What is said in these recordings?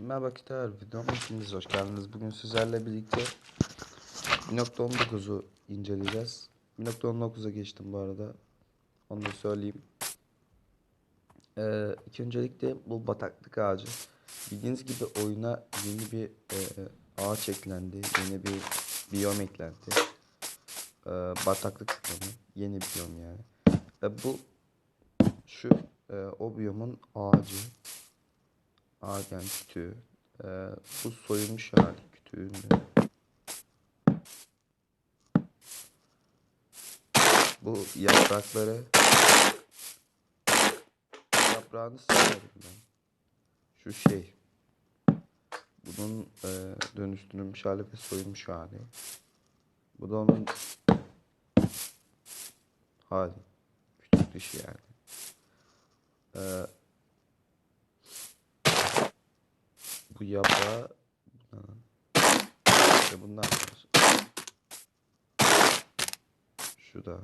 Merhaba arkadaşlar, videoma hepiniz hoş geldiniz. Bugün sizlerle birlikte 1.19'u inceleyeceğiz. 1.19'a geçtim bu arada. Onu da söyleyeyim. Ee, ilk öncelikle bu bataklık ağacı. Bildiğiniz gibi oyuna yeni bir e, ağaç eklendi. Yeni bir biyom eklendi. Ee, bataklık biyonu. Yeni biyom yani. Ve bu şu e, o biyomun ağacı. Ağaç kütüğü. Ee, bu soyulmuş hali kütüğünde. Bu yaprakları yaprağını severim ben. Şu şey. Bunun e, dönüştürülmüş hali ve soyulmuş hali. Bu da onun hali. Küçük dışı yani. Ee, bu yaprağı ve bunlar var. Şu da.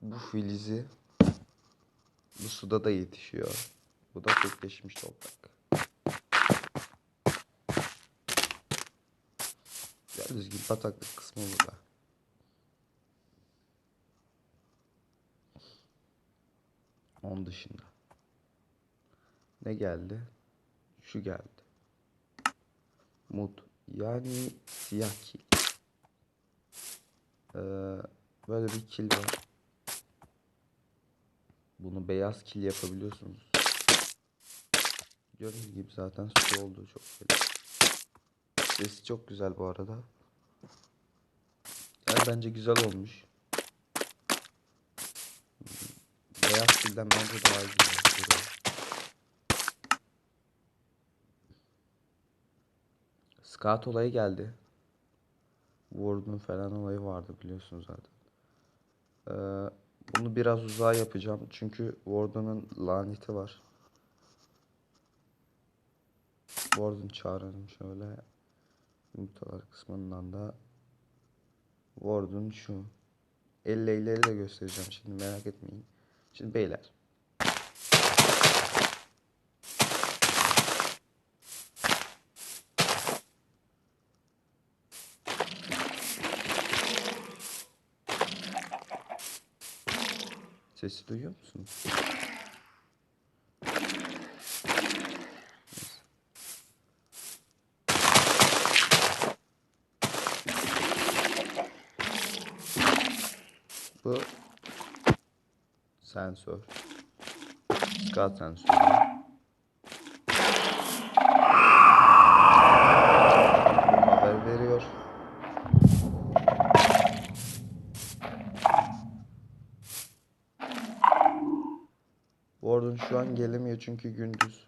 Bu filizi bu suda da yetişiyor. Bu da kökleşmiş toprak. Gördüğünüz gibi bataklık kısmı burada. Onun dışında. Ne geldi? Şu geldi. Mut. Yani siyah kil. Ee, böyle bir kil var. Bunu beyaz kil yapabiliyorsunuz. Gördüğünüz gibi zaten su olduğu çok belli. Sesi çok güzel bu arada. Yani bence güzel olmuş. Beyaz kilden bence daha güzel. Scout olayı geldi. Ward'un falan olayı vardı biliyorsunuz zaten. Ee, bunu biraz uzağa yapacağım. Çünkü Warden'ın laneti var. Warden çağıralım şöyle. Yumurtalar kısmından da Warden şu. Elleyleri de göstereceğim şimdi merak etmeyin. Şimdi beyler. Sesi duyuyor musunuz? Bu sensör. Scout sensörü. Bu haber veriyor. Warden şu an gelemiyor çünkü gündüz.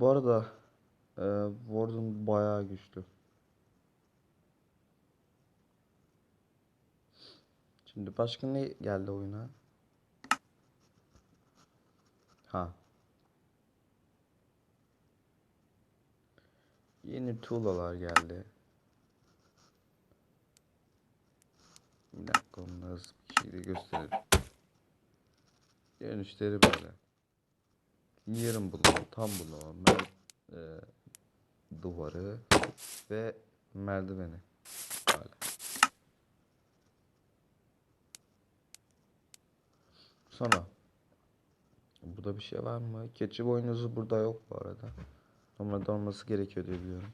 Bu arada e, Warden bayağı güçlü. Şimdi başka ne geldi oyuna? Ha. Yeni tuğlalar geldi. Bir dakika onu hızlı bir şekilde gösterelim. Dönüşleri böyle. Yarım bloğu, tam bloğu, mer e, duvarı ve merdiveni. Böyle. Sonra burada bir şey var mı? Keçi boynuzu burada yok bu arada. Normalde olması gerekiyor diye biliyorum.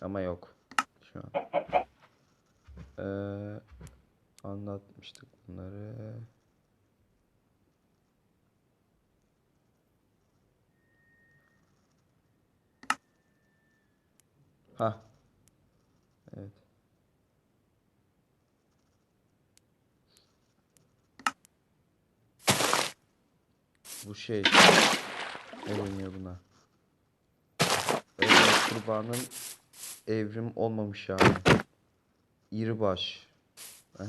Ama yok şu an. Ee, anlatmıştık bunları. Ha. Evet. Bu şey ne deniyor buna? Ee, kurbanın evrim olmamış yani. İri baş. Aha.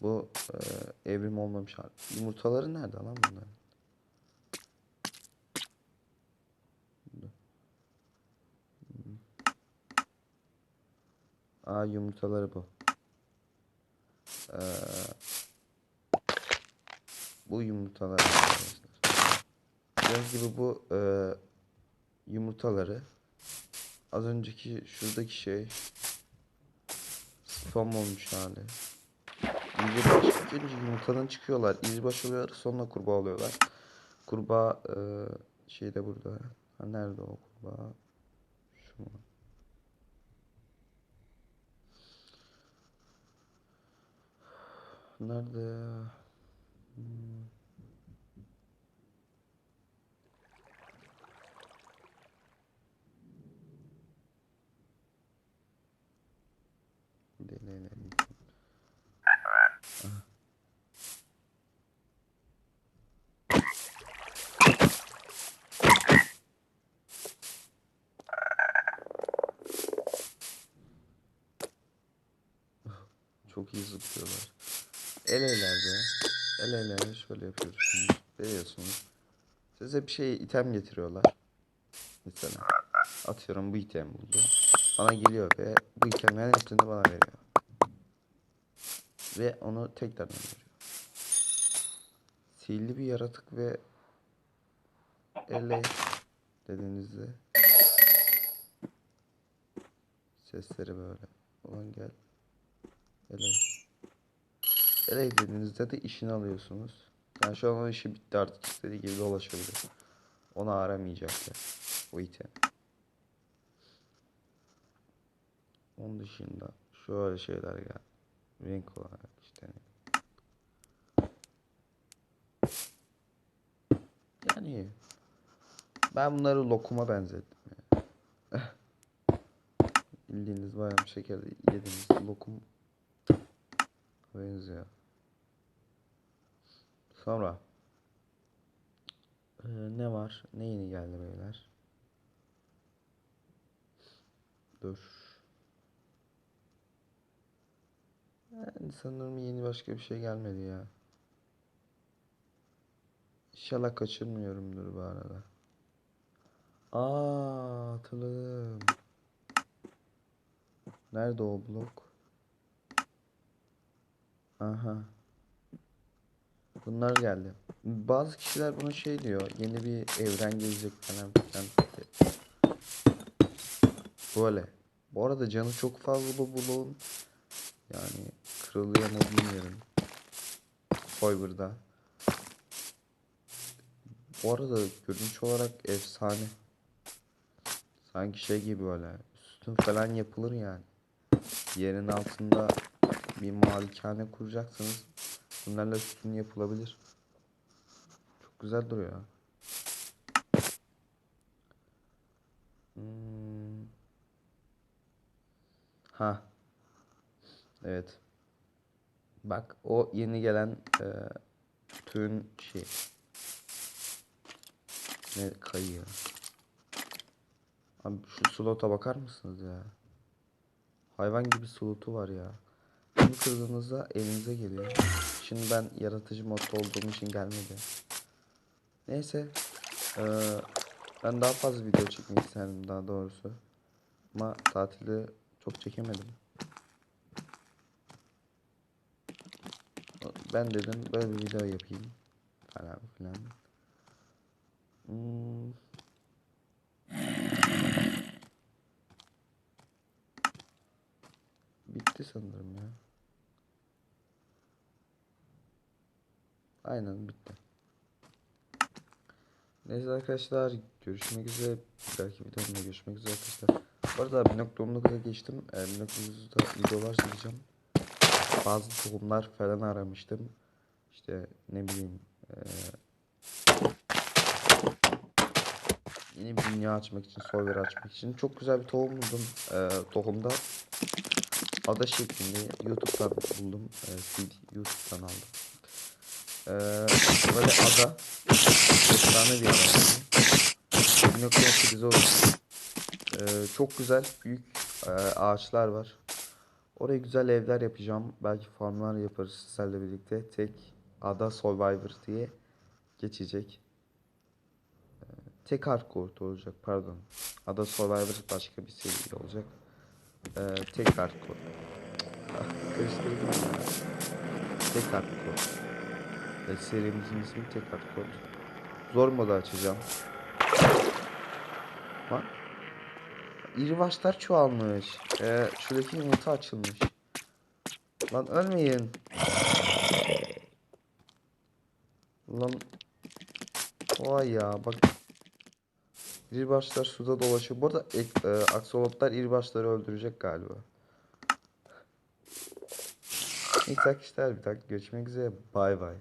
Bu e, evrim olmamış hali. Yumurtaları nerede lan bunların? Aa yumurtaları bu. Ee, bu yumurtalar arkadaşlar. Gördüğünüz gibi bu e, yumurtaları az önceki şuradaki şey spam olmuş hali. İyice baş önce yumurtadan çıkıyorlar. İyice baş oluyor sonra kurbağa oluyorlar. Kurbağa e, şey de burada. Ha, nerede o kurbağa? Şu mu? Nerede ya? Hmm. Deneyelim. Aha. Çok iyi zıplıyorlar. El elerde, el ellerle şöyle yapıyorsunuz. Veriyorsunuz. Size bir şey item getiriyorlar. Mesela atıyorum bu item buldu. Bana geliyor ve bu itemlerin hepsini bana veriyor. Ve onu tekrardan veriyor. Sihirli bir yaratık ve ele dediğinizde sesleri böyle. Ulan gel. Ele. Dediğinizde de işini alıyorsunuz. Yani şu an o işi bitti artık istediği gibi dolaşabilir. Onu aramayacaklar. O item. Onun dışında şöyle şeyler gel. Renk olarak işte. Yani ben bunları lokuma benzettim. Yani. Bildiğiniz bayram şekeri yediğiniz lokum benziyor. Sonra Ee, ne var? Ne yeni geldi beyler? Dur. Yani sanırım yeni başka bir şey gelmedi ya. İnşallah kaçırmıyorumdur bu arada. Aa hatırladım. Nerede o blok? Aha. Bunlar geldi. Bazı kişiler buna şey diyor. Yeni bir evren gelecek falan filan. Böyle. Bu arada canı çok fazla bu bloğun. Yani kırılıyor mu bilmiyorum. Fiverr'da. Bu arada görünüş olarak efsane. Sanki şey gibi böyle. Üstün falan yapılır yani. Yerin altında bir malikane kuracaksınız. Bunlarla üstün yapılabilir. Çok güzel duruyor. Hmm. Ha. Evet. Bak o yeni gelen e, tüyün şey. Ne kayıyor. Abi şu slota bakar mısınız ya? Hayvan gibi slotu var ya. Bunu kırdığınızda elinize geliyor. Şimdi ben yaratıcı modda olduğum için gelmedi. Neyse. eee, ben daha fazla video çekmek isterdim daha doğrusu. Ama tatilde çok çekemedim. Ben dedim böyle bir video yapayım. Falan filan. Hmm. Bitti sanırım ya. Aynen bitti. Neyse arkadaşlar görüşmek üzere. Bir dahaki videomda görüşmek üzere arkadaşlar. Bu arada 1.19'a geçtim. E, 1.19'da videolar çekeceğim. Bazı tohumlar falan aramıştım. İşte ne bileyim e, yeni bir dünya açmak için, server açmak için çok güzel bir tohum buldum. E, tohumda ada şeklinde YouTube'dan buldum. E, YouTube'dan aldım. E, böyle ada efsane bir ada. 1.8 olsun. E, çok güzel büyük e, ağaçlar var. Oraya güzel evler yapacağım. Belki farmlar yaparız sizlerle birlikte. Tek ada Survivor diye geçecek. Ee, tek hardcore olacak pardon. Ada Survivor başka bir seri olacak. Ee, tek hardcore. Ah, karıştırdım. Tek hardcore. Ve serimizin ismi tek hardcore. Zor modu açacağım. Bak. İri başlar çoğalmış. Ee, şuradaki yumurta açılmış. Lan ölmeyin. Lan. Vay ya bak. İri başlar suda dolaşıyor. Bu arada ek, e, aksolotlar iri başları öldürecek galiba. Neyse arkadaşlar bir dakika görüşmek üzere. Bay bay.